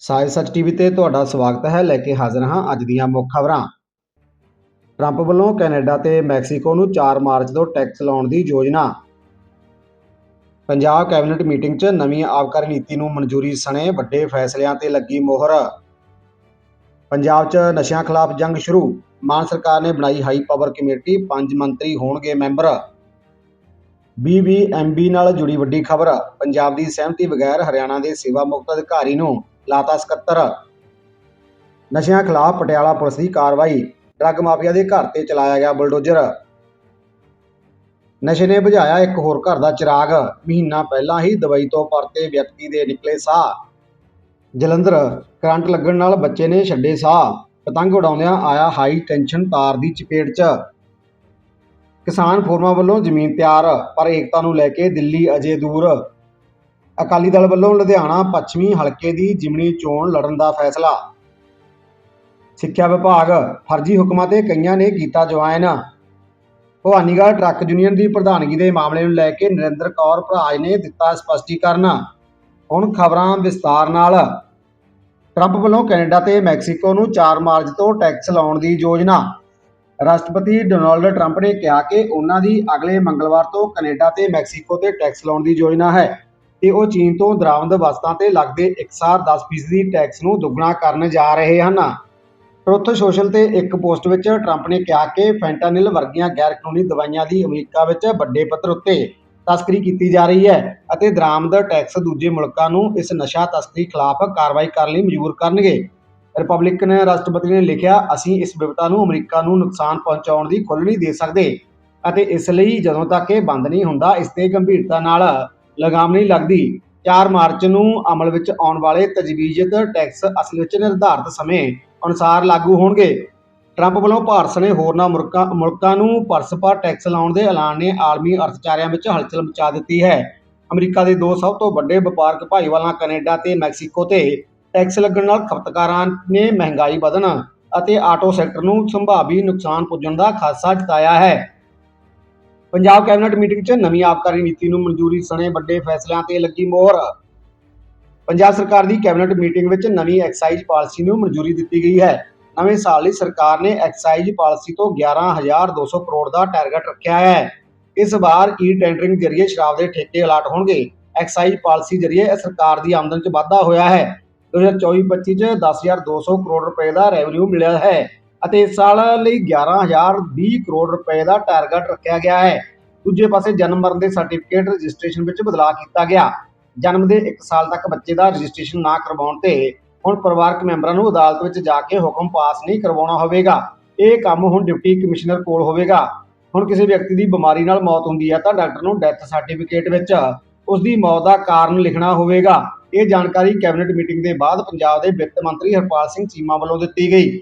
ਸਾਇ ਸੱਚ ਟੀਵੀ ਤੇ ਤੁਹਾਡਾ ਸਵਾਗਤ ਹੈ। ਲੈ ਕੇ ਹਾਜ਼ਰ ਹਾਂ ਅੱਜ ਦੀਆਂ ਮੁੱਖ ਖਬਰਾਂ। ਟਰੰਪ ਵੱਲੋਂ ਕੈਨੇਡਾ ਤੇ ਮੈਕਸੀਕੋ ਨੂੰ 4 ਮਾਰਚ ਤੋਂ ਟੈਕਸ ਲਾਉਣ ਦੀ ਯੋਜਨਾ। ਪੰਜਾਬ ਕੈਬਨਿਟ ਮੀਟਿੰਗ 'ਚ ਨਵੀਂ ਆਬਕਾਰੀ ਨੀਤੀ ਨੂੰ ਮਨਜ਼ੂਰੀ ਸਣੇ ਵੱਡੇ ਫੈਸਲਿਆਂ ਤੇ ਲੱਗੀ ਮੋਹਰ। ਪੰਜਾਬ 'ਚ ਨਸ਼ਿਆਂ ਖਿਲਾਫ ਜੰਗ ਸ਼ੁਰੂ। ਮਾਨ ਸਰਕਾਰ ਨੇ ਬਣਾਈ ਹਾਈ ਪਾਵਰ ਕਮੇਟੀ। ਪੰਜ ਮੰਤਰੀ ਹੋਣਗੇ ਮੈਂਬਰ। ਬੀਬੀਐਮਬੀ ਨਾਲ ਜੁੜੀ ਵੱਡੀ ਖਬਰ। ਪੰਜਾਬ ਦੀ ਸਹਿਮਤੀ ਬਗੈਰ ਹਰਿਆਣਾ ਦੇ ਸੇਵਾ ਮੁਕਤ ਅਧਿਕਾਰੀ ਨੂੰ ਲਾਤਾ ਸਕੱਤਰ। ਨਸ਼ਿਆਂ ਖਿਲਾਫ ਪਟਿਆਲਾ ਪੁਲਿਸ ਦੀ ਕਾਰਵਾਈ, ਡਰੱਗ ਮਾਫੀਆ ਦੇ ਘਰ ਤੇ ਚਲਾਇਆ ਗਿਆ ਬੁਲਡੋਜ਼ਰ। ਨਸ਼ੇ ਨੇ ਬੁਝਾਇਆ ਇੱਕ ਹੋਰ ਘਰ ਦਾ ਚਿਰਾਗ। ਮਹੀਨਾ ਪਹਿਲਾਂ ਹੀ ਦਵਾਈ ਤੋਂ ਪਰਤੇ ਵਿਅਕਤੀ ਦੇ ਨਿਕਲੇ ਸਾਹ। ਜਲੰਧਰ, ਕਰੰਟ ਲੱਗਣ ਨਾਲ ਬੱਚੇ ਨੇ ਛੱਡੇ ਸਾਹ। ਪਤੰਗ ਉਡਾਉਂਦਿਆਂ ਆਇਆ ਹਾਈ ਟੈਨਸ਼ਨ ਤਾਰ ਦੀ ਚਪੇਟ 'ਚ। ਕਿਸਾਨ ਫੋਰਮਾਂ ਵੱਲੋਂ ਜ਼ਮੀਨ ਤਿਆਰ, ਪਰ ਏਕਤਾ ਨੂੰ ਲੈ ਕੇ ਦਿੱਲੀ ਅਜੇ ਦੂਰ। ਅਕਾਲੀ ਦਲ ਵੱਲੋਂ ਲੁਧਿਆਣਾ ਪੱਛਮੀ ਹਲਕੇ ਦੀ ਜਿਮਣੀ ਚੋਣ ਲੜਨ ਦਾ ਫੈਸਲਾ। ਸਿੱਖਿਆ ਵਿਭਾਗ ਫਰਜ਼ੀ ਹੁਕਮਾਂ ਤੇ ਕਈਆਂ ਨੇ ਕੀਤਾ ਜੁਆਇਨ। ਭਵਾਨੀਗੜ੍ਹ ਟਰੱਕ ਯੂਨੀਅਨ ਦੀ ਪ੍ਰਧਾਨਗੀ ਦੇ ਮਾਮਲੇ ਨੂੰ ਲੈ ਕੇ ਨਰਿੰਦਰ ਕੌਰ ਭਰਾਜ ਨੇ ਦਿੱਤਾ ਸਪਸ਼ਟੀਕਰਨ। ਹੁਣ ਖਬਰਾਂ ਵਿਸਤਾਰ ਨਾਲ। ਟਰੰਪ ਵੱਲੋਂ ਕੈਨੇਡਾ ਤੇ ਮੈਕਸੀਕੋ ਨੂੰ 4 ਮਾਰਚ ਤੋਂ ਟੈਕਸ ਲਾਉਣ ਦੀ ਯੋਜਨਾ। ਰਾਸ਼ਟਰਪਤੀ ਡੋਨਾਲਡ ਟਰੰਪ ਨੇ ਕਿਹਾ ਕਿ ਉਹਨਾਂ ਦੀ ਅਗਲੇ ਮੰਗਲਵਾਰ ਤੋਂ ਕੈਨੇਡਾ ਤੇ ਮੈਕਸੀਕੋ ਤੇ ਟੈਕਸ ਲਾਉਣ ਦੀ ਯੋਜਨਾ ਹੈ। ਤੇ ਉਹ ਚੀਨ ਤੋਂ ਦਰਾਮਦ ਵਸਤਾਂ ਤੇ ਲੱਗਦੇ ਇਕਸਾਰ 10% ਦੀ ਟੈਕਸ ਨੂੰ ਦੁੱਗਣਾ ਕਰਨ ਜਾ ਰਹੇ ਹਨ। ਟਰੁੱਥ ਸੋਸ਼ਲ ਤੇ ਇੱਕ ਪੋਸਟ ਵਿੱਚ ਟਰੰਪ ਨੇ ਕਿਹਾ ਕਿ ਫੈਂਟਾਨਿਲ ਵਰਗੀਆਂ ਗੈਰ ਕਾਨੂੰਨੀ ਦਵਾਈਆਂ ਦੀ ਅਮਰੀਕਾ ਵਿੱਚ ਵੱਡੇ ਪੱਧਰ ਉੱਤੇ ਤਸਕਰੀ ਕੀਤੀ ਜਾ ਰਹੀ ਹੈ ਅਤੇ ਦਰਾਮਦ ਟੈਕਸ ਦੂਜੇ ਮੁਲਕਾਂ ਨੂੰ ਇਸ ਨਸ਼ਾ ਤਸਕਰੀ ਖਿਲਾਫ ਕਾਰਵਾਈ ਕਰਨ ਲਈ ਮਜਬੂਰ ਕਰਨਗੇ। ਰਿਪਬਲਿਕਨ ਰਾਸ਼ਟਰਪਤੀ ਨੇ ਲਿਖਿਆ, ਅਸੀਂ ਇਸ ਵਿਪਤਾ ਨੂੰ ਅਮਰੀਕਾ ਨੂੰ ਨੁਕਸਾਨ ਪਹੁੰਚਾਉਣ ਦੀ ਖੁੱਲ੍ਹ ਨਹੀਂ ਦੇ ਸਕਦੇ ਅਤੇ ਇਸ ਲਈ ਜਦੋਂ ਤੱਕ ਇਹ ਬੰਦ ਨਹੀਂ ਹੁੰਦਾ, ਇਸ ਤੇ ਗੰਭੀਰਤਾ ਨਾਲ ਲਗਾਮ ਨਹੀਂ ਲੱਗਦੀ। 4 ਮਾਰਚ ਨੂੰ ਅਮਲ ਵਿੱਚ ਆਉਣ ਵਾਲੇ ਤਜਵੀਜ਼ਤ ਟੈਕਸ ਅਸਲ ਵਿੱਚ ਨਿਰਧਾਰਤ ਸਮੇਂ ਅਨੁਸਾਰ ਲਾਗੂ ਹੋਣਗੇ। ਟਰੰਪ ਵੱਲੋਂ ਭਾਰਤ ਸਣੇ ਹੋਰਨਾਂ ਮੁਲਕਾਂ ਮੁਲਕਾਂ ਨੂੰ ਪਰਸਪਰ ਟੈਕਸ ਲਾਉਣ ਦੇ ਐਲਾਨ ਨੇ ਆਲਮੀ ਅਰਥਚਾਰਿਆਂ ਵਿੱਚ ਹਲਚਲ ਮਚਾ ਦਿੱਤੀ ਹੈ। ਅਮਰੀਕਾ ਦੇ ਦੋ ਸਭ ਤੋਂ ਵੱਡੇ ਵਪਾਰਕ ਭਾਈਵਾਲਾਂ ਕੈਨੇਡਾ ਤੇ ਮੈਕਸੀਕੋ ਤੇ ਟੈਕਸ ਲੱਗਣ ਨਾਲ ਖਪਤਕਾਰਾਂ ਨੇ ਮਹਿੰਗਾਈ ਵਧਣ ਅਤੇ ਆਟੋ ਸੈਕਟਰ ਨੂੰ ਸੰਭਾਵੀ ਨੁਕਸਾਨ ਪੁੱਜਣ ਦਾ ਖਾਸਾ ਜਤਾਇਆ ਹੈ। ਪੰਜਾਬ ਕੈਬਨਿਟ ਮੀਟਿੰਗ 'ਚ ਨਵੀਂ ਆਬਕਾਰੀ ਨੀਤੀ ਨੂੰ ਮਨਜ਼ੂਰੀ ਸਣੇ ਵੱਡੇ ਫੈਸਲਿਆਂ ਤੇ ਲੱਗੀ ਮੋਹਰ। ਪੰਜਾਬ ਸਰਕਾਰ ਦੀ ਕੈਬਨਿਟ ਮੀਟਿੰਗ ਵਿੱਚ ਨਵੀਂ ਐਕਸਾਈਜ਼ ਪਾਲਿਸੀ ਨੂੰ ਮਨਜ਼ੂਰੀ ਦਿੱਤੀ ਗਈ ਹੈ। ਨਵੇਂ ਸਾਲ ਲਈ ਸਰਕਾਰ ਨੇ ਐਕਸਾਈਜ਼ ਪਾਲਿਸੀ ਤੋਂ 11200 ਕਰੋੜ ਦਾ ਟਾਰਗੇਟ ਰੱਖਿਆ ਹੈ। ਇਸ ਵਾਰ ਈ ਟੈਂਡਰਿੰਗ ਜ਼ਰੀਏ ਸ਼ਰਾਬ ਦੇ ਠੇਕੇ ਅਲਾਟ ਹੋਣਗੇ। ਐਕਸਾਈਜ਼ ਪਾਲਿਸੀ ਜ਼ਰੀਏ ਸਰਕਾਰ ਦੀ ਆਮਦਨ 'ਚ ਵਾਧਾ ਹੋਇਆ ਹੈ। 2024-25 'ਚ 10200 ਕਰੋੜ ਰੁਪਏ ਦਾ ਰੈਵਨਿਊ ਮਿਲਿਆ ਹੈ। ਅਤੇ ਇਸ ਸਾਲ ਲਈ 11020 ਕਰੋੜ ਰੁਪਏ ਦਾ ਟਾਰਗੇਟ ਰੱਖਿਆ ਗਿਆ ਹੈ। ਦੂਜੇ ਪਾਸੇ ਜਨਮ ਮਰਨ ਦੇ ਸਰਟੀਫਿਕੇਟ ਰਜਿਸਟ੍ਰੇਸ਼ਨ ਵਿੱਚ ਬਦਲਾਅ ਕੀਤਾ ਗਿਆ। ਜਨਮ ਦੇ 1 ਸਾਲ ਤੱਕ ਬੱਚੇ ਦਾ ਰਜਿਸਟ੍ਰੇਸ਼ਨ ਨਾ ਕਰਵਾਉਣ ਤੇ ਹੁਣ ਪਰਿਵਾਰਕ ਮੈਂਬਰਾਂ ਨੂੰ ਅਦਾਲਤ ਵਿੱਚ ਜਾ ਕੇ ਹੁਕਮ ਪਾਸ ਨਹੀਂ ਕਰਵਾਉਣਾ ਹੋਵੇਗਾ। ਇਹ ਕੰਮ ਹੁਣ ਡਿਪਟੀ ਕਮਿਸ਼ਨਰ ਕੋਲ ਹੋਵੇਗਾ। ਹੁਣ ਕਿਸੇ ਵਿਅਕਤੀ ਦੀ ਬਿਮਾਰੀ ਨਾਲ ਮੌਤ ਹੁੰਦੀ ਹੈ ਤਾਂ ਡਾਕਟਰ ਨੂੰ ਡੈਥ ਸਰਟੀਫਿਕੇਟ ਵਿੱਚ ਉਸ ਦੀ ਮੌਤ ਦਾ ਕਾਰਨ ਲਿਖਣਾ ਹੋਵੇਗਾ। ਇਹ ਜਾਣਕਾਰੀ ਕੈਬਨਿਟ ਮੀਟਿੰਗ ਦੇ ਬਾਅਦ ਪੰਜਾਬ ਦੇ ਵਿੱਤ ਮੰਤਰੀ ਹਰਪਾਲ ਸਿੰਘ ਚੀਮਾ ਵੱਲੋਂ ਦਿੱਤੀ ਗਈ।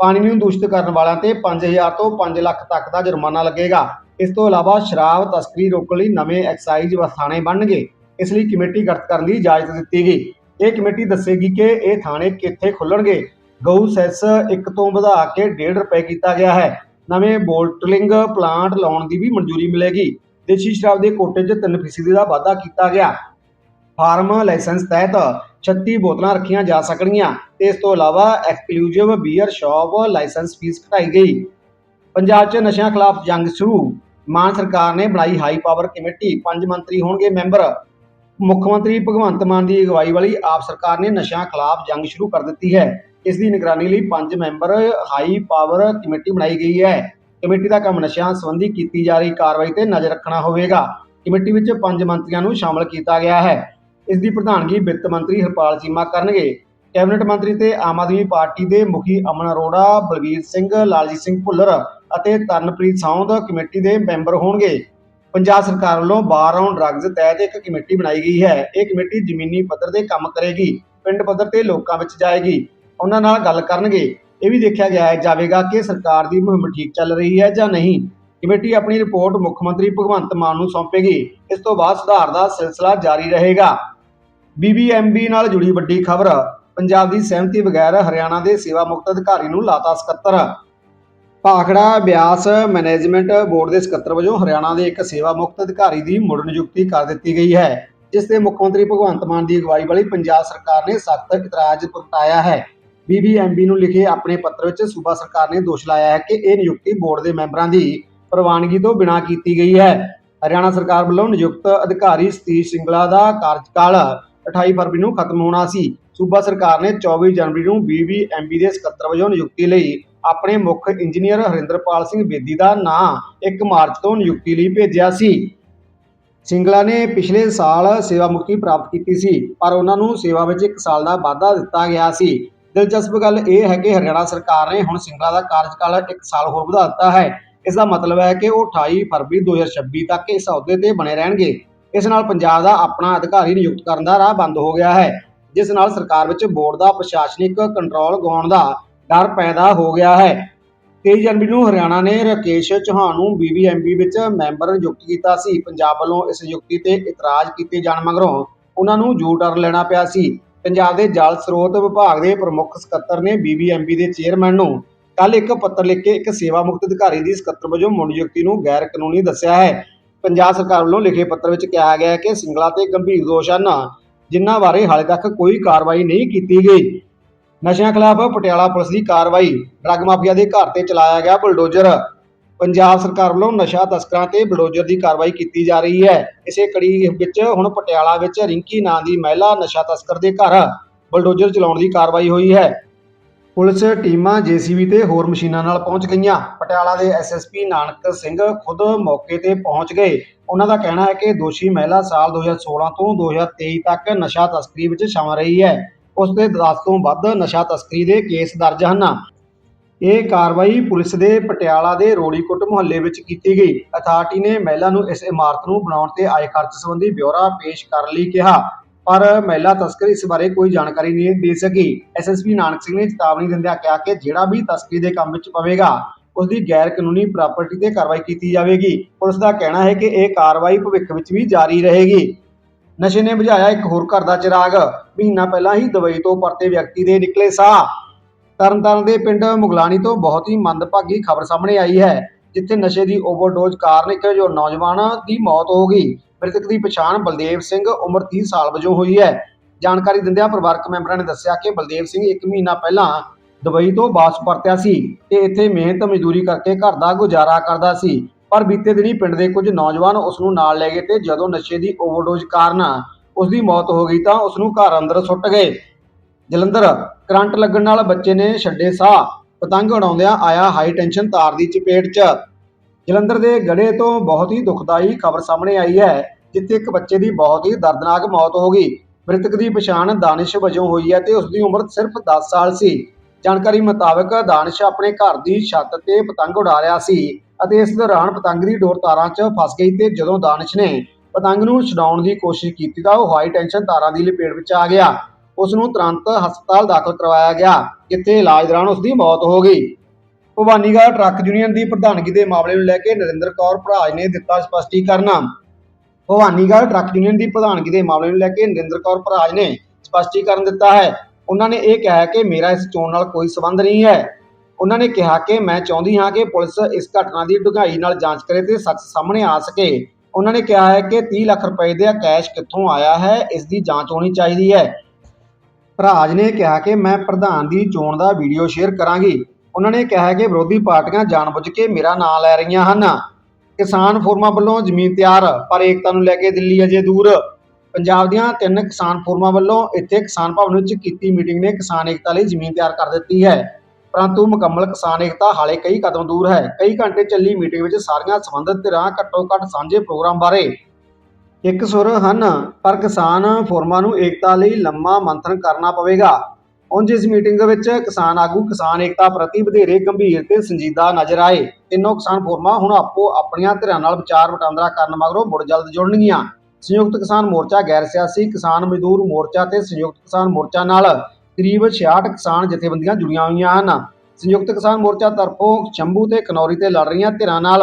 ਪਾਣੀ ਨੂੰ ਦੂਸ਼ਿਤ ਕਰਨ ਵਾਲਿਆਂ ਤੇ 5000 ਤੋਂ 5 ਲੱਖ ਤੱਕ ਦਾ ਜੁਰਮਾਨਾ ਲੱਗੇਗਾ। ਇਸ ਤੋਂ ਇਲਾਵਾ ਸ਼ਰਾਬ, ਤਸਕਰੀ ਰੋਕਣ ਲਈ ਨਵੇਂ ਐਕਸਾਈਜ਼ ਵਸਥਾਣੇ ਬਣਨਗੇ। ਇਸ ਲਈ ਕਮੇਟੀ ਗਠਿਤ ਕਰਨ ਦੀ ਇਜਾਜ਼ਤ ਦਿੱਤੀ ਗਈ। ਇਹ ਕਮੇਟੀ ਦੱਸੇਗੀ ਕਿ ਇਹ ਥਾਣੇ ਕਿੱਥੇ ਖੁੱਲਣਗੇ। ਗਊ ਸੈਸ 1 ਤੋਂ ਵਧਾ ਕੇ 1.5 ਰੁਪਏ ਕੀਤਾ ਗਿਆ ਹੈ। ਨਵੇਂ ਬੋਟਲਿੰਗ ਪਲਾਂਟ ਲਾਉਣ ਦੀ ਵੀ ਮਨਜ਼ੂਰੀ ਮਿਲੇਗੀ। ਦੇਸ਼ੀ ਸ਼ਰਾਬ ਦੇ ਕੋਟੇ 'ਚ 3% ਦਾ ਵਾਧਾ ਕੀਤਾ ਗਿਆ। ਫਾਰਮ ਲਾਇਸੈਂਸ ਤਹਿਤ 36 ਬੋਤਲਾਂ ਰੱਖੀਆਂ ਜਾ ਸਕਣਗੀਆਂ। ਤੇ ਇਸ ਤੋਂ ਇਲਾਵਾ exclusive beer shop licence fee ਘਟਾਈ ਗਈ। ਪੰਜਾਬ 'ਚ ਨਸ਼ਿਆਂ ਖਿਲਾਫ ਜੰਗ ਸ਼ੁਰੂ। ਮਾਨ ਸਰਕਾਰ ਨੇ ਬਣਾਈ ਹਾਈ ਪਾਵਰ ਕਮੇਟੀ। ਪੰਜ ਮੰਤਰੀ ਹੋਣਗੇ ਮੈਂਬਰ। ਮੁੱਖ ਮੰਤਰੀ ਭਗਵੰਤ ਮਾਨ ਦੀ ਅਗਵਾਈ ਵਾਲੀ ਆਪ ਸਰਕਾਰ ਨੇ ਨਸ਼ਿਆਂ ਖਿਲਾਫ ਜੰਗ ਸ਼ੁਰੂ ਕਰ ਦਿੱਤੀ ਹੈ। ਇਸ ਦੀ ਨਿਗਰਾਨੀ ਲਈ ਪੰਜ ਮੈਂਬਰ ਹਾਈ ਪਾਵਰ ਕਮੇਟੀ ਬਣਾਈ ਗਈ ਹੈ। ਕਮੇਟੀ ਦਾ ਕੰਮ ਨਸ਼ਿਆਂ ਸੰਬੰਧੀ ਕੀਤੀ ਜਾ ਰਹੀ ਕਾਰਵਾਈ ਤੇ ਨਜ਼ਰ ਰੱਖਣਾ ਹੋਵੇਗਾ। ਕਮੇਟੀ ਵਿੱਚ ਪੰਜ ਮੰਤਰੀਆਂ ਨੂੰ ਸ਼ਾਮਲ ਕੀਤਾ ਗਿਆ ਹੈ। ਇਸ ਦੀ ਪ੍ਰਧਾਨਗੀ ਵਿੱਤ ਮੰਤਰੀ ਹਰਪਾਲ ਚੀਮਾ ਕਰਨਗੇ। ਕੈਬਨਿਟ ਮੰਤਰੀ ਤੇ ਆਮ ਆਦਮੀ ਪਾਰਟੀ ਦੇ ਮੁਖੀ ਅਮਨ ਅਰੋੜਾ ਬਲਵੀਰ ਸਿੰਘ, ਲਾਲਜੀਤ ਸਿੰਘ ਭੁੱਲਰ ਅਤੇ ਤਰਨਪ੍ਰੀਤ ਸਾਉਂਦ ਕਮੇਟੀ ਦੇ ਮੈਂਬਰ ਹੋਣਗੇ। ਪੰਜਾਬ ਸਰਕਾਰ ਵੱਲੋਂ ਬਾਰ ਔਨ ਡਰੱਗਸ ਤਹਿਤ ਇੱਕ ਕਮੇਟੀ ਬਣਾਈ ਗਈ ਹੈ। ਇਹ ਕਮੇਟੀ ਜ਼ਮੀਨੀ ਪੱਧਰ ਤੇ ਕੰਮ ਕਰੇਗੀ, ਪਿੰਡ ਪੱਧਰ ਤੇ ਲੋਕਾਂ ਵਿੱਚ ਜਾਏਗੀ। ਉਹਨਾਂ ਨਾਲ ਗੱਲ ਕਰਨਗੇ। ਇਹ ਵੀ ਦੇਖਿਆ ਗਿਆ ਜਾਵੇਗਾ ਕਿ ਸਰਕਾਰ ਦੀ ਮੁਹਿੰਮ ਠੀਕ ਚੱਲ ਰਹੀ ਹੈ ਜਾਂ ਨਹੀਂ। ਕਮੇਟੀ ਆਪਣੀ ਰਿਪੋਰਟ ਮੁੱਖ ਮੰਤਰੀ ਭਗਵੰਤ ਮਾਨ ਨੂੰ ਸੌਂਪੇਗੀ। ਇਸ ਤੋਂ ਬਾਅਦ ਸੁਧਾਰ ਦਾ ਸਿਲਸਿਲਾ ਜਾਰੀ ਰਹੇਗਾ। ਬੀਬੀਐਮਬੀ ਨਾਲ ਜੁੜੀ ਵੱਡੀ ਖਬਰ, ਪੰਜਾਬ ਦੀ ਸਹਿਮਤੀ ਬਗੈਰ ਹਰਿਆਣਾ ਦੇ ਸੇਵਾ ਮੁਕਤ ਅਧਿਕਾਰੀ ਨੂੰ ਲਾਤਾ ਸਕੱਤਰ। ਭਾਖੜਾ ਬਿਆਸ ਮੈਨੇਜਮੈਂਟ ਬੋਰਡ ਦੇ ਸਕੱਤਰ ਵਜੋਂ ਹਰਿਆਣਾ ਦੇ ਇੱਕ ਸੇਵਾ ਮੁਕਤ ਅਧਿਕਾਰੀ ਦੀ ਮੁੜ ਨਿਯੁਕਤੀ ਕਰ ਦਿੱਤੀ ਗਈ ਹੈ, ਜਿਸ ਤੇ ਮੁੱਖ ਮੰਤਰੀ ਭਗਵੰਤ ਮਾਨ ਦੀ ਅਗਵਾਈ ਵਾਲੀ ਪੰਜਾਬ ਸਰਕਾਰ ਨੇ ਸਖਤ ਇਤਰਾਜ਼ ਪ੍ਰਗਟਾਇਆ ਹੈ। ਬੀਬੀਐਮਬੀ ਨੂੰ ਲਿਖੇ ਆਪਣੇ ਪੱਤਰ ਵਿੱਚ ਸੂਬਾ ਸਰਕਾਰ ਨੇ ਦੋਸ਼ ਲਾਇਆ ਹੈ ਕਿ ਇਹ ਨਿਯੁਕਤੀ ਬੋਰਡ ਦੇ ਮੈਂਬਰਾਂ ਦੀ ਪ੍ਰਵਾਨਗੀ ਤੋਂ ਬਿਨਾਂ ਕੀਤੀ ਗਈ ਹੈ। ਹਰਿਆਣਾ ਸਰਕਾਰ ਵੱਲੋਂ ਨਿਯੁਕਤ ਅਧਿਕਾਰੀ ਸਤੀਸ਼ ਸਿੰਗਲਾ ਦਾ ਕਾਰਜਕਾਲ 28 ਫਰਵਰੀ ਨੂੰ ਖਤਮ ਹੋਣਾ ਸੀ। ਸੂਬਾ ਸਰਕਾਰ ਨੇ 24 ਜਨਵਰੀ ਨੂੰ ਬੀਬੀਐਮਬੀ ਦੇ ਸਕੱਤਰ ਵਜੋਂ ਨਿਯੁਕਤੀ ਲਈ ਆਪਣੇ ਮੁੱਖ ਇੰਜੀਨੀਅਰ ਹਰਿੰਦਰਪਾਲ ਸਿੰਘ ਬੇਦੀ ਦਾ ਨਾਂ 1 ਮਾਰਚ ਤੋਂ ਨਿਯੁਕਤੀ ਲਈ ਭੇਜਿਆ ਸੀ। ਸਿੰਗਲਾ ਨੇ ਪਿਛਲੇ ਸਾਲ ਸੇਵਾ ਮੁਕਤੀ ਪ੍ਰਾਪਤ ਕੀਤੀ ਸੀ, ਪਰ ਉਹਨਾਂ ਨੂੰ ਸੇਵਾ ਵਿੱਚ 1 ਸਾਲ ਦਾ ਵਾਧਾ ਦਿੱਤਾ ਗਿਆ ਸੀ। ਦਿਲਚਸਪ ਗੱਲ ਇਹ ਹੈ ਕਿ ਹਰਿਆਣਾ ਸਰਕਾਰ ਨੇ ਹੁਣ ਸਿੰਗਲਾ ਦਾ ਕਾਰਜਕਾਲ 1 ਸਾਲ ਹੋਰ ਵਧਾ ਦਿੱਤਾ ਹੈ। ਇਸ ਦਾ ਮਤਲਬ ਹੈ ਕਿ ਉਹ 28 ਫਰਵਰੀ 2026 ਤੱਕ ਇਸ ਅਹੁਦੇ ਤੇ ਬਣੇ ਰਹਿਣਗੇ। ਇਸ ਨਾਲ ਪੰਜਾਬ ਦਾ ਆਪਣਾ ਅਧਿਕਾਰੀ ਨਿਯੁਕਤ ਕਰਨ ਦਾ ਰਾਹ ਬੰਦ ਹੋ ਗਿਆ ਹੈ, ਜਿਸ ਨਾਲ ਸਰਕਾਰ ਵਿੱਚ ਬੋਰਡ ਦਾ ਪ੍ਰਸ਼ਾਸਨਿਕ ਕੰਟਰੋਲ ਗਾਉਣ ਦਾ ਡਰ ਪੈਦਾ ਹੋ ਗਿਆ ਹੈ। 23 ਜਨਵਰੀ ਨੂੰ ਹਰਿਆਣਾ ਨੇ ਰਾਕੇਸ਼ ਚੌਹਾਨ ਨੂੰ ਬੀਬੀਐਮਬੀ ਵਿੱਚ ਮੈਂਬਰ ਨਿਯੁਕਤ ਕੀਤਾ ਸੀ। ਪੰਜਾਬ ਵੱਲੋਂ ਇਸ ਨਿਯੁਕਤੀ ਤੇ ਇਤਰਾਜ਼ ਕੀਤੇ ਜਾਣ ਮਗਰੋਂ ਉਹਨਾਂ ਨੂੰ ਜੂ ਟਰਨ ਲੈਣਾ ਪਿਆ ਸੀ, ਪੰਜਾਬ ਦੇ ਜਲ ਸਰੋਤ ਵਿਭਾਗ ਦੇ ਪ੍ਰਮੁੱਖ ਸਕੱਤਰ ਨੇ ਬੀਬੀਐਮਬੀ ਦੇ ਚੇਅਰਮੈਨ ਨੂੰ ਕੱਲ ਇੱਕ ਪੱਤਰ ਲਿਖ ਕੇ ਇੱਕ ਸੇਵਾ ਮੁਕਤ ਅਧਿਕਾਰੀ ਦੀ ਸਕੱਤਰ ਵਜੋਂ ਮੁੜ ਨਿਯੁਕਤੀ ਨੂੰ ਗੈਰ ਕਾਨੂੰਨੀ ਦੱਸਿਆ ਹੈ। ਪੰਜਾਬ ਸਰਕਾਰ ਵੱਲੋਂ ਲਿਖੇ ਪੱਤਰ ਵਿੱਚ ਕਿਹਾ ਗਿਆ ਹੈ ਕਿ ਸਿੰਗਲਾ ਤੇ ਗੰਭੀਰ ਦੋਸ਼ ਹਨ, ਜਿਨ੍ਹਾਂ ਬਾਰੇ ਹਾਲੇ ਤੱਕ ਕੋਈ ਕਾਰਵਾਈ ਨਹੀਂ ਕੀਤੀ ਗਈ। ਨਸ਼ਿਆਂ ਖਿਲਾਫ ਪਟਿਆਲਾ ਪੁਲਿਸ ਦੀ ਕਾਰਵਾਈ, ਡਰੱਗ ਮਾਫੀਆ ਦੇ ਘਰ ਤੇ ਚਲਾਇਆ ਗਿਆ ਬਲਡੋਜਰ। ਪੰਜਾਬ ਸਰਕਾਰ ਵੱਲੋਂ ਨਸ਼ਾ ਤਸਕਰਾਂ ਤੇ ਬਲਡੋਜਰ ਦੀ ਕਾਰਵਾਈ ਕੀਤੀ ਜਾ ਰਹੀ ਹੈ। ਇਸੇ ਕੜੀ ਵਿੱਚ ਹੁਣ ਪਟਿਆਲਾ ਵਿੱਚ ਰਿੰਕੀ ਨਾਂ ਦੀ ਮਹਿਲਾ ਨਸ਼ਾ ਤਸਕਰ ਦੇ ਘਰ ਬਲਡੋਜਰ ਚਲਾਉਣ ਦੀ ਕਾਰਵਾਈ ਹੋਈ ਹੈ। ਪੁਲਿਸ ਟੀਮਾਂ ਜੀਸੀਬੀ ਤੇ ਹੋਰ ਮਸ਼ੀਨਾਂ ਨਾਲ ਪਹੁੰਚ ਗਈਆਂ। ਪਟਿਆਲਾ ਦੇ ਐਸਐਸਪੀ ਨਾਨਕ ਸਿੰਘ ਖੁਦ ਮੌਕੇ ਤੇ ਪਹੁੰਚ ਗਏ। ਉਹਨਾਂ ਦਾ ਕਹਿਣਾ ਹੈ ਕਿ ਦੋਸ਼ੀ ਮਹਿਲਾ ਸਾਲ 2016 ਤੋਂ 2023 ਤੱਕ ਨਸ਼ਾ ਤਸਕਰੀ ਵਿੱਚ ਸ਼ਾਮਲ ਰਹੀ ਹੈ। ਉਸ ਦੇ 10 ਤੋਂ ਵੱਧ ਨਸ਼ਾ ਤਸਕਰੀ ਦੇ ਕੇਸ ਦਰਜ ਹਨ। ਇਹ ਕਾਰਵਾਈ ਪੁਲਿਸ ਦੇ ਪਟਿਆਲਾ ਦੇ ਰੋੜੀਕੁੱਟ ਮੁਹੱਲੇ ਵਿੱਚ ਕੀਤੀ ਗਈ। ਅਥਾਰਟੀ ਨੇ ਮਹਿਲਾ ਨੂੰ ਇਸ ਇਮਾਰਤ ਨੂੰ ਬਣਾਉਣ ਤੇ ਆਏ ਖਰਚ ਸੰਬੰਧੀ ਬਿਊਰਾ ਪੇਸ਼ ਕਰਨ ਲਈ ਕਿਹਾ। ਪਰ ਮਹਿਲਾ ਤਸਕਰ ਇਸ ਬਾਰੇ ਕੋਈ ਜਾਣਕਾਰੀ ਨਹੀਂ ਦੇ ਸਕੀ। ਐਸਐਸਪੀ ਨਾਨਕ ਸਿੰਘ ਨੇ ਚੇਤਾਵਨੀ ਦਿੰਦਿਆਂ ਕਿਹਾ ਕਿ ਜਿਹੜਾ ਵੀ ਤਸਕਰੀ ਦੇ ਕੰਮ ਵਿੱਚ ਪਵੇਗਾ ਉਸ ਦੀ ਗੈਰ ਕਾਨੂੰਨੀ ਪ੍ਰਾਪਰਟੀ ਤੇ ਕਾਰਵਾਈ ਕੀਤੀ ਜਾਵੇਗੀ। ਪੁਲਿਸ ਦਾ ਕਹਿਣਾ ਹੈ ਕਿ ਇਹ ਕਾਰਵਾਈ ਭਵਿੱਖ ਵਿੱਚ ਵੀ ਜਾਰੀ ਰਹੇਗੀ। ਨਸ਼ੇ ਨੇ ਬੁਝਾਇਆ ਇੱਕ ਹੋਰ ਘਰ ਦਾ ਚਿਰਾਗ। ਮਹੀਨਾ ਪਹਿਲਾਂ ਹੀ ਦੁਬਈ ਤੋਂ ਪਰਤੇ ਵਿਅਕਤੀ ਦੇ ਨਿਕਲੇ ਸਾਹ। ਤਰਨਤਾਰਨ ਦੇ ਪਿੰਡ ਮੁਗਲਾਣੀ ਤੋਂ ਬਹੁਤ ਹੀ ਮੰਦਭਾਗੀ ਖਬਰ ਸਾਹਮਣੇ ਆਈ ਹੈ, ਜਿੱਥੇ ਨਸ਼ੇ ਦੀ ਓਵਰਡੋਜ਼ ਕਾਰਨ ਇੱਕ ਜੋ ਨੌਜਵਾਨ ਦੀ ਮੌਤ ਹੋ ਗਈ। ਮ੍ਰਿਤਕ ਦੀ ਪਛਾਣ ਬਲਦੇਵ ਸਿੰਘ ਉਮਰ 30 ਸਾਲ ਵਜੋਂ ਹੋਈ ਹੈ। ਜਾਣਕਾਰੀ ਦਿੰਦਿਆਂ ਪਰਿਵਾਰਕ ਮੈਂਬਰਾਂ ਨੇ ਦੱਸਿਆ ਕਿ ਬਲਦੇਵ ਸਿੰਘ ਇੱਕ ਮਹੀਨਾ ਪਹਿਲਾਂ ਦੁਬਈ ਤੋਂ ਵਾਪਸ ਪਰਤਿਆ ਸੀ ਤੇ ਇੱਥੇ ਮਿਹਨਤ, ਮਜ਼ਦੂਰੀ ਕਰਕੇ ਘਰ ਦਾ ਗੁਜ਼ਾਰਾ ਕਰਦਾ ਸੀ। ਪਰ ਬੀਤੇ ਦਿਨੀ ਪਿੰਡ ਦੇ ਕੁਝ ਨੌਜਵਾਨ ਉਸ ਨੂੰ ਨਾਲ ਲੈ ਗਏ ਤੇ ਜਦੋਂ ਨਸ਼ੇ ਦੀ ਓਵਰਡੋਜ਼ ਕਾਰਨ ਉਸ ਦੀ ਮੌਤ ਹੋ ਗਈ ਤਾਂ ਉਸ ਨੂੰ ਘਰ ਅੰਦਰ ਸੁੱਟ ਗਏ। ਜਲੰਧਰ, ਕਰੰਟ ਲੱਗਣ ਨਾਲ ਬੱਚੇ ਨੇ ਛੱਡੇ ਸਾਹ। ਪਤੰਗ ਉਡਾਉਂਦਿਆਂ ਆਇਆ ਹਾਈ ਟੈਂਸ਼ਨ ਤਾਰ ਦੀ ਚਪੇਟ 'ਚ। ਜਲੰਧਰ ਦੇ ਗੜੇ ਤੋਂ ਬਹੁਤ ਹੀ ਦੁਖਦਾਈ ਖਬਰ ਸਾਹਮਣੇ ਆਈ ਹੈ, ਜਿੱਥੇ ਇੱਕ ਬੱਚੇ ਦੀ ਬਹੁਤ ਹੀ ਦਰਦਨਾਕ ਮੌਤ ਹੋ ਗਈ। ਮ੍ਰਿਤਕ ਦੀ ਪਛਾਣ ਦਾਨਿਸ਼ ਵਜੋਂ ਹੋਈ ਹੈ ਤੇ ਉਸ ਦੀ ਉਮਰ ਸਿਰਫ 10 ਸਾਲ ਸੀ। ਜਾਣਕਾਰੀ ਮੁਤਾਬਕ ਦਾਨਿਸ਼ ਆਪਣੇ ਘਰ ਦੀ ਛੱਤ ਤੇ ਪਤੰਗ ਉਡਾ ਰਿਹਾ ਸੀ ਅਤੇ ਇਸ ਦੌਰਾਨ ਪਤੰਗ ਦੀ ਡੋਰ ਤਾਰਾਂ 'ਚ ਫਸ ਗਈ ਤੇ ਜਦੋਂ ਦਾਨਿਸ਼ ਨੇ ਪਤੰਗ ਨੂੰ ਛਡਾਉਣ ਦੀ ਕੋਸ਼ਿਸ਼ ਕੀਤੀ ਤਾਂ ਉਹ ਹਾਈ ਟੈਂਸ਼ਨ ਤਾਰਾਂ ਦੀ ਲਪੇਟ ਵਿੱਚ ਆ ਗਿਆ। ਉਸ ਨੂੰ ਤੁਰੰਤ ਹਸਪਤਾਲ ਦਾਖਲ ਕਰਵਾਇਆ ਗਿਆ, ਜਿੱਥੇ ਇਲਾਜ ਦੌਰਾਨ ਉਸ ਦੀ ਮੌਤ ਹੋ ਗਈ। ਭਵਾਨੀਗੜ੍ਹ ਟਰੱਕ ਯੂਨੀਅਨ ਦੀ ਪ੍ਰਧਾਨਗੀ ਦੇ ਮਾਮਲੇ ਨੂੰ ਲੈ ਕੇ ਨਰਿੰਦਰ ਕੌਰ ਭਰਾਜ ਨੇ ਦਿੱਤਾ ਸਪਸ਼ਟੀਕਰਨ। ਭਵਾਨੀਗੜ੍ਹ ਟਰੱਕ ਯੂਨੀਅਨ ਦੀ ਪ੍ਰਧਾਨਗੀ ਦੇ ਮਾਮਲੇ ਨੂੰ ਲੈ ਕੇ ਨਰਿੰਦਰ ਕੌਰ ਭਰਾਜ ਨੇ ਸਪਸ਼ਟੀਕਰਨ ਦਿੱਤਾ ਹੈ। ਉਹਨਾਂ ਨੇ ਇਹ ਕਿਹਾ ਕਿ ਮੇਰਾ ਇਸ ਚੋਣ ਨਾਲ ਕੋਈ ਸਬੰਧ ਨਹੀਂ ਹੈ। ਉਹਨਾਂ ਨੇ ਕਿਹਾ ਕਿ ਮੈਂ ਚਾਹੁੰਦੀ ਹਾਂ ਕਿ ਪੁਲਿਸ ਇਸ ਘਟਨਾ ਦੀ ਡੂੰਘਾਈ ਨਾਲ ਜਾਂਚ ਕਰੇ ਤੇ ਸੱਚ ਸਾਹਮਣੇ ਆ ਸਕੇ। ਉਹਨਾਂ ਨੇ ਕਿਹਾ ਹੈ ਕਿ 30 ਲੱਖ ਰੁਪਏ ਦਾ ਕੈਸ਼ ਕਿੱਥੋਂ ਆਇਆ ਹੈ, ਇਸ ਦੀ ਜਾਂਚ ਹੋਣੀ ਚਾਹੀਦੀ ਹੈ। ਭਰਾਜ ਨੇ ਕਿਹਾ ਕਿ ਮੈਂ ਪ੍ਰਧਾਨ ਦੀ ਚੋਣ ਦਾ ਵੀਡੀਓ ਸ਼ੇਅਰ ਕਰਾਂਗੀ। ਉਹਨਾਂ ਨੇ ਕਿਹਾ ਕਿ ਵਿਰੋਧੀ ਪਾਰਟੀਆਂ ਜਾਣਬੁੱਝ ਕੇ ਮੇਰਾ ਨਾਂ ਲੈ ਰਹੀਆਂ ਹਨ। ਕਿਸਾਨ ਫੋਰਮਾਂ ਵੱਲੋਂ ਜ਼ਮੀਨ ਤਿਆਰ, ਪਰ ਏਕਤਾ ਨੂੰ ਲੈ ਕੇ ਦਿੱਲੀ ਅਜੇ ਦੂਰ। ਪੰਜਾਬ ਦੀਆਂ ਤਿੰਨ ਕਿਸਾਨ ਫੋਰਮਾਂ ਵੱਲੋਂ ਇੱਥੇ ਕਿਸਾਨ ਭਵਨ ਵਿੱਚ ਕੀਤੀ ਮੀਟਿੰਗ ਨੇ ਕਿਸਾਨ ਏਕਤਾ ਲਈ ਜ਼ਮੀਨ ਤਿਆਰ ਕਰ ਦਿੱਤੀ ਹੈ। ਪਰੰਤੂ ਮੁਕੰਮਲ ਕਿਸਾਨ ਏਕਤਾ ਹਾਲੇ ਕਈ ਕਦਮ ਦੂਰ ਹੈ। ਕਈ ਘੰਟੇ ਚੱਲੀ ਮੀਟਿੰਗ ਵਿੱਚ ਸਾਰੀਆਂ ਸੰਬੰਧਿਤ ਧਿਰਾਂ ਘੱਟੋ ਘੱਟ ਸਾਂਝੇ ਪ੍ਰੋਗਰਾਮ ਬਾਰੇ ਇੱਕ ਸੁਰ ਹਨ, ਪਰ ਕਿਸਾਨ ਫੋਰਮਾਂ ਨੂੰ ਏਕਤਾ ਲਈ ਲੰਮਾ ਮੰਥਨ ਕਰਨਾ ਪਵੇਗਾ। ਉਂਝ ਇਸ ਮੀਟਿੰਗ ਵਿੱਚ ਕਿਸਾਨ ਆਗੂ, ਕਿਸਾਨ ਏਕਤਾ ਪ੍ਰਤੀ ਵਧੇਰੇ ਗੰਭੀਰ ਤੇ ਸੰਜੀਦਾ ਨਜ਼ਰ ਆਏ। ਤਿੰਨੋਂ ਕਿਸਾਨ ਫੋਰਮਾਂ ਹੁਣ ਆਪੋ ਆਪਣੀਆਂ ਧਿਰਾਂ ਨਾਲ ਵਿਚਾਰ ਵਟਾਂਦਰਾ ਕਰਨ ਮਗਰੋਂ ਮੁੜ ਜਲਦ ਜੁੜਨਗੀਆਂ। ਸੰਯੁਕਤ ਕਿਸਾਨ ਮੋਰਚਾ ਗੈਰ ਸਿਆਸੀ, ਕਿਸਾਨ ਮਜ਼ਦੂਰ ਮੋਰਚਾ ਤੇ ਸੰਯੁਕਤ ਕਿਸਾਨ ਮੋਰਚਾ ਨਾਲ ਕਰੀਬ 66 ਕਿਸਾਨ ਜਥੇਬੰਦੀਆਂ ਜੁੜੀਆਂ ਹੋਈਆਂ ਹਨ। ਸੰਯੁਕਤ ਕਿਸਾਨ ਮੋਰਚਾ ਤਰਫੋਂ ਸ਼ੰਭੂ ਤੇ ਖਨੌਰੀ ਤੇ ਲੜ ਰਹੀਆਂ ਧਿਰਾਂ ਨਾਲ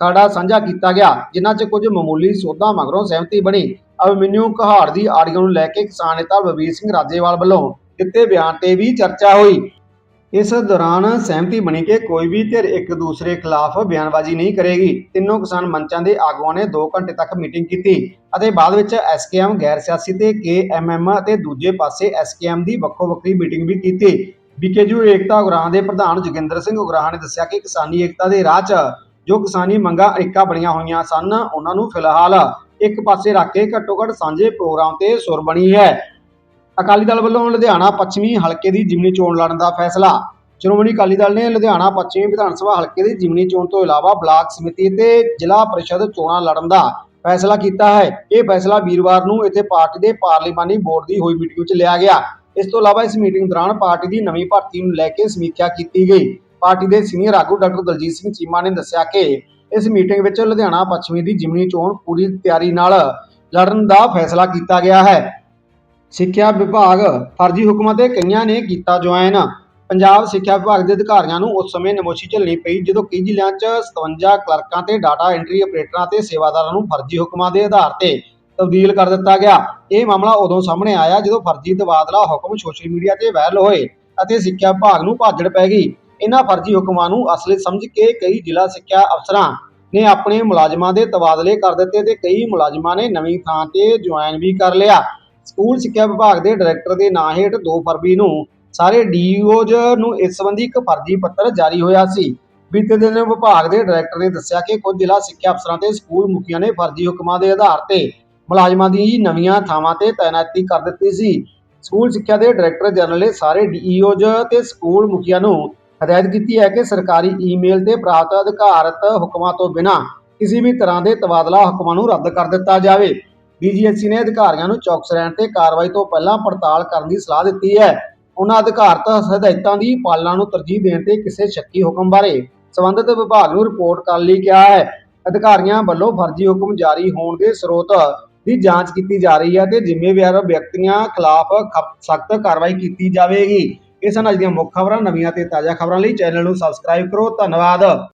ਖੜਾ ਸਾਂਝਾ ਕੀਤਾ ਗਿਆ, ਜਿਨ੍ਹਾਂ 'ਚ ਕੁਝ ਮਾਮੂਲੀ ਸੋਧਾਂ ਮਗਰੋਂ ਸਹਿਮਤੀ ਬਣੀ। ਅਭਿਮਨਿਊ ਕਹਾੜ ਦੀ ਆਡੀਓ ਨੂੰ ਲੈ ਕੇ ਕਿਸਾਨ ਨੇਤਾ ਬਲਬੀਰ ਸਿੰਘ ਰਾਜੇਵਾਲ ਵੱਲੋਂ ਦਿੱਤੇ ਬਿਆਨ ਤੇ ਵੀ ਚਰਚਾ ਹੋਈ। ਇਸ ਦੌਰਾਨ ਸਹਿਮਤੀ ਬਣੀ ਕਿ ਕੋਈ ਵੀ ਧਿਰ ਇੱਕ ਦੂਸਰੇ ਖਿਲਾਫ ਬਿਆਨਬਾਜ਼ੀ ਨਹੀਂ ਕਰੇਗੀ। ਤਿੰਨੋਂ ਕਿਸਾਨ ਮੰਚਾਂ ਦੇ ਆਗੂਆਂ ਨੇ 2 ਘੰਟੇ ਤੱਕ ਮੀਟਿੰਗ ਕੀਤੀ ਅਤੇ ਬਾਅਦ ਵਿੱਚ ਐਸਕੇਐਮ, ਗੈਰ ਸਿਆਸੀ ਤੇ ਕੇਐਮਐਮ ਅਤੇ ਦੂਜੇ ਪਾਸੇ ਐਸਕੇਐਮ ਦੀ ਵੱਖੋ ਵੱਖਰੀ ਮੀਟਿੰਗ ਵੀ ਕੀਤੀ। ਬੀਕੇਯੂ ਏਕਤਾ ਉਗਰਾਹਾਂ ਦੇ ਪ੍ਰਧਾਨ ਜੋਗਿੰਦਰ ਸਿੰਘ ਉਗਰਾਹਾਂ ਨੇ ਦੱਸਿਆ ਕਿ ਕਿਸਾਨੀ ਏਕਤਾ ਦੇ ਰਾਹ 'ਚ ਜੋ ਕਿਸਾਨੀ ਮੰਗਾਂ ਅੜਿੱਕਾ ਬਣੀਆਂ ਹੋਈਆਂ ਸਨ, ਉਹਨਾਂ ਨੂੰ ਫਿਲਹਾਲ ਇੱਕ ਪਾਸੇ ਰੱਖ ਕੇ ਘੱਟੋ ਘੱਟ ਸਾਂਝੇ ਪ੍ਰੋਗਰਾਮ ਤੇ ਸੁਰ ਬਣੀ ਹੈ। ਅਕਾਲੀ ਦਲ ਵੱਲੋਂ ਲੁਧਿਆਣਾ ਪੱਛਮੀ ਹਲਕੇ ਦੀ ਜਿਮਨੀ ਚੋਣ ਲੜਨ ਦਾ ਫੈਸਲਾ। ਸ਼੍ਰੋਮਣੀ ਅਕਾਲੀ ਦਲ ਨੇ ਲੁਧਿਆਣਾ ਪੱਛਮੀ ਵਿਧਾਨ ਸਭਾ ਹਲਕੇ ਦੀ ਜਿਮਨੀ ਚੋਣ ਤੋਂ ਇਲਾਵਾ ਬਲਾਕ ਸਮਿਤੀ ਤੇ ਜ਼ਿਲ੍ਹਾ ਪਰਿਸ਼ਦ ਚੋਣਾਂ ਲੜਨ ਦਾ ਫੈਸਲਾ ਕੀਤਾ ਹੈ। ਇਹ ਫੈਸਲਾ ਵੀਰਵਾਰ ਨੂੰ ਇੱਥੇ ਪਾਰਟੀ ਦੇ ਪਾਰਲੀਮਾਨੀ ਬੋਰਡ ਦੀ ਹੋਈ ਮੀਟਿੰਗ ਵਿੱਚ ਲਿਆ ਗਿਆ। ਇਸ ਤੋਂ ਇਲਾਵਾ ਇਸ ਮੀਟਿੰਗ ਦੌਰਾਨ ਪਾਰਟੀ ਦੀ ਨਵੀਂ ਭਰਤੀ ਨੂੰ ਲੈ ਕੇ ਸਮੀਖਿਆ ਕੀਤੀ ਗਈ। ਪਾਰਟੀ ਦੇ ਸੀਨੀਅਰ ਆਗੂ ਡਾਕਟਰ ਦਲਜੀਤ ਸਿੰਘ ਚੀਮਾ ਨੇ ਦੱਸਿਆ ਕਿ ਇਸ ਮੀਟਿੰਗ ਵਿੱਚ ਲੁਧਿਆਣਾ ਪੱਛਮੀ ਦੀ ਜਿਮਨੀ ਚੋਣ ਪੂਰੀ ਤਿਆਰੀ ਨਾਲ ਲੜਨ ਦਾ ਫੈਸਲਾ ਕੀਤਾ ਗਿਆ ਹੈ। ਸਿੱਖਿਆ ਵਿਭਾਗ ਫਰਜ਼ੀ ਹੁਕਮਾਂ ਤੇ ਕਈਆਂ ਨੇ ਕੀਤਾ ਜੁਆਇਨ। ਪੰਜਾਬ ਸਿੱਖਿਆ ਵਿਭਾਗ ਦੇ ਅਧਿਕਾਰੀਆਂ ਨੂੰ ਉਸ ਸਮੇਂ ਨਮੋਸ਼ੀ ਝੱਲਣੀ ਪਈ ਜਦੋਂ ਕਈ ਜ਼ਿਲ੍ਹਿਆਂ 'ਚ 57 ਕਲਰਕਾਂ ਤੇ ਡਾਟਾ ਐਂਟਰੀ ਆਪਰੇਟਰਾਂ ਤੇ ਸੇਵਾਦਾਰਾਂ ਨੂੰ ਫਰਜ਼ੀ ਹੁਕਮਾਂ ਦੇ ਆਧਾਰ ਤੇ ਤਬਦੀਲ ਕਰ ਦਿੱਤਾ ਗਿਆ। ਇਹ ਮਾਮਲਾ ਉਦੋਂ ਸਾਹਮਣੇ ਆਇਆ ਜਦੋਂ ਫਰਜ਼ੀ ਤਬਾਦਲਾ ਹੁਕਮ ਸੋਸ਼ਲ ਮੀਡੀਆ ਤੇ ਵਾਇਰਲ ਹੋਏ ਅਤੇ ਸਿੱਖਿਆ ਵਿਭਾਗ ਨੂੰ ਭਾਜੜ ਪੈ ਗਈ। ਇਹਨਾਂ ਫਰਜ਼ੀ ਹੁਕਮਾਂ ਨੂੰ ਅਸਲੀ ਸਮਝ ਕੇ ਕਈ ਜ਼ਿਲ੍ਹਾ ਸਿੱਖਿਆ ਅਫਸਰਾਂ ਨੇ ਆਪਣੇ ਮੁਲਾਜ਼ਮਾਂ ਦੇ ਤਬਾਦਲੇ ਕਰ ਦਿੱਤੇ ਤੇ ਕਈ ਮੁਲਾਜ਼ਮਾਂ ਨੇ ਨਵੀਂ ਥਾਂ ਤੇ ਜੁਆਇਨ ਵੀ ਕਰ ਲਿਆ। ਸਕੂਲ ਸਿੱਖਿਆ ਵਿਭਾਗ ਦੇ ਡਾਇਰੈਕਟਰ ਦੇ ਨਾਂ ਹੇਠ 2 ਫਰਵਰੀ ਨੂੰ ਸਾਰੇ ਡੀਓਜ਼ ਨੂੰ ਇਸ ਸੰਬੰਧੀ ਇੱਕ ਫਰਜ਼ੀ ਪੱਤਰ ਜਾਰੀ ਹੋਇਆ ਸੀ। ਬੀਤੇ ਦਿਨ ਵਿਭਾਗ ਦੇ ਡਾਇਰੈਕਟਰ ਨੇ ਦੱਸਿਆ ਕਿ ਕੁਝ ਜ਼ਿਲ੍ਹਾ ਸਿੱਖਿਆ ਅਫਸਰਾਂ ਤੇ ਸਕੂਲ ਮੁਖੀਆਂ ਨੇ ਫਰਜ਼ੀ ਹੁਕਮਾਂ ਦੇ ਆਧਾਰ ਤੇ ਮੁਲਾਜ਼ਮਾਂ ਦੀ ਨਵੀਆਂ ਥਾਵਾਂ ਤੇ ਤਾਇਨਾਤੀ ਕਰ ਦਿੱਤੀ ਸੀ। ਸਕੂਲ ਸਿੱਖਿਆ ਦੇ ਡਾਇਰੈਕਟਰ ਜਨਰਲ ਨੇ ਸਾਰੇ ਡੀਈਓਜ਼ ਤੇ ਸਕੂਲ ਮੁਖੀਆਂ ਨੂੰ ਹਦਾਇਤ ਕੀਤੀ ਹੈ ਕਿ ਸਰਕਾਰੀ ਈਮੇਲ ਤੇ ਪ੍ਰਾਪਤ ਅਧਿਕਾਰਤ ਹੁਕਮਾਂ ਤੋਂ ਬਿਨਾਂ ਕਿਸੇ ਵੀ ਤਰ੍ਹਾਂ ਦੇ ਤਬਾਦਲਾ ਹੁਕਮਾਂ ਨੂੰ ਰੱਦ ਕਰ ਦਿੱਤਾ ਜਾਵੇ। ਡੀਜੀਐਸਸੀ ਨੇ ਅਧਿਕਾਰੀਆਂ ਨੂੰ ਚੌਕਸ ਰਹਿਣ ਤੇ ਕਾਰਵਾਈ ਤੋਂ ਪਹਿਲਾਂ ਪੜਤਾਲ ਕਰਨ ਦੀ ਸਲਾਹ ਦਿੱਤੀ ਹੈ। ਉਹਨਾਂ ਅਧਿਕਾਰਤ ਹਦਾਇਤਾਂ ਦੀ ਪਾਲਣਾ ਨੂੰ ਤਰਜੀਹ ਦੇਣ ਤੇ ਕਿਸੇ ਸ਼ੱਕੀ ਹੁਕਮ ਬਾਰੇ ਸੰਬੰਧਿਤ ਵਿਭਾਗ ਨੂੰ ਰਿਪੋਰਟ ਕਰਨ ਲਈ ਕਿਹਾ ਹੈ। ਅਧਿਕਾਰੀਆਂ ਵੱਲੋਂ ਫਰਜ਼ੀ ਹੁਕਮ ਜਾਰੀ ਹੋਣ ਦੇ ਸਰੋਤ ਦੀ ਜਾਂਚ ਕੀਤੀ ਜਾ ਰਹੀ ਹੈ ਤੇ ਜ਼ਿੰਮੇਵਾਰ ਵਿਅਕਤੀਆਂ ਖਿਲਾਫ ਸਖਤ ਕਾਰਵਾਈ ਕੀਤੀ ਜਾਵੇਗੀ। ਇਸ ਸਨ ਅੱਜ ਦੀਆਂ ਮੁੱਖ ਖਬਰਾਂ ਨਵੀਆਂ ਤੇ ਤਾਜ਼ਾ ਖਬਰਾਂ ਲਈ ਚੈਨਲ ਨੂੰ ਸਬਸਕ੍ਰਾਈਬ ਕਰੋ। ਧੰਨਵਾਦ।